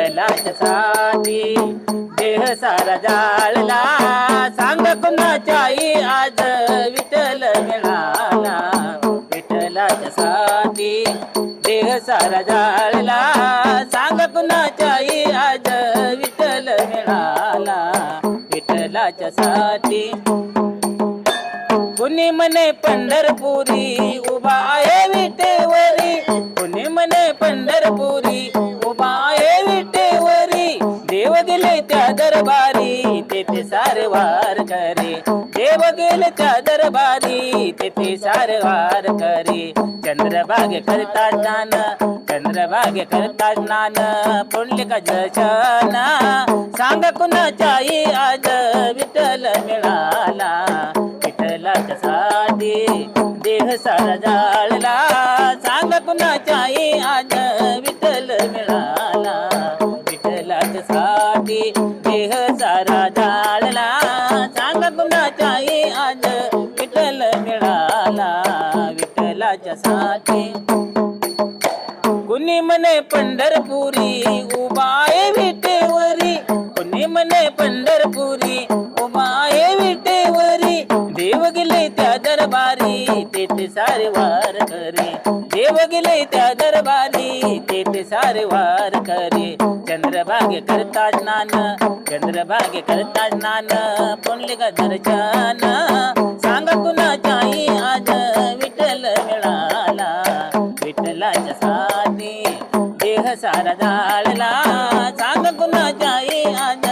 साठी देह सारा जाळला. सांग कुणाच्या आई आज विठ्ठल मिळाला. विठ्ठलाच्या साठी देह सारा जाळला. सांग कुणाच्या आई आज विठ्ठल मिळाला. विठ्ठलाच्या साठी कुणी म्हणे पंढरपुरी उभा आहे विटेवरी कुणी म्हणे पंढरपुरी त्या दरबारी तेथे सारवार करे. देव गेले त्या दरबारी तेथे सारवार करे. चंद्रभाग्य करता स्नान चंद्रभाग करता स्नान पुंडलिका जशन सांग कुणाच्या आई आज विठ्ठल मिळाला. विठ्ठलाच्या साठी देह सारा जाळला. सांग कुणाच्या आई आज विठ्ठल मिळाला. विठ्ठलाच्या साठी देह सारा जाळला. सांग कुणाच्या आज विठ्ठल मिळाला. विठ्ठलाच्या साठी कुणी म्हणे पंढरपुरी उबाय विटेवरी. कुणी म्हणे पंढरपुरी उबाय विटेवरी. देव गेले त्या दरबारी तेथे सारे वार करे. देव गेले त्या दरबारी तेथे सारे वार करे. चंद्रभागे करता स्नान चंद्रभागे करता स्नान पुंडलिक दर्शन सांग कुणाच्या आई आज विठ्ठल मिळाला. विठ्ठलाच्या साधी देह सारा जाळला. सांग कुणाच्या आई आज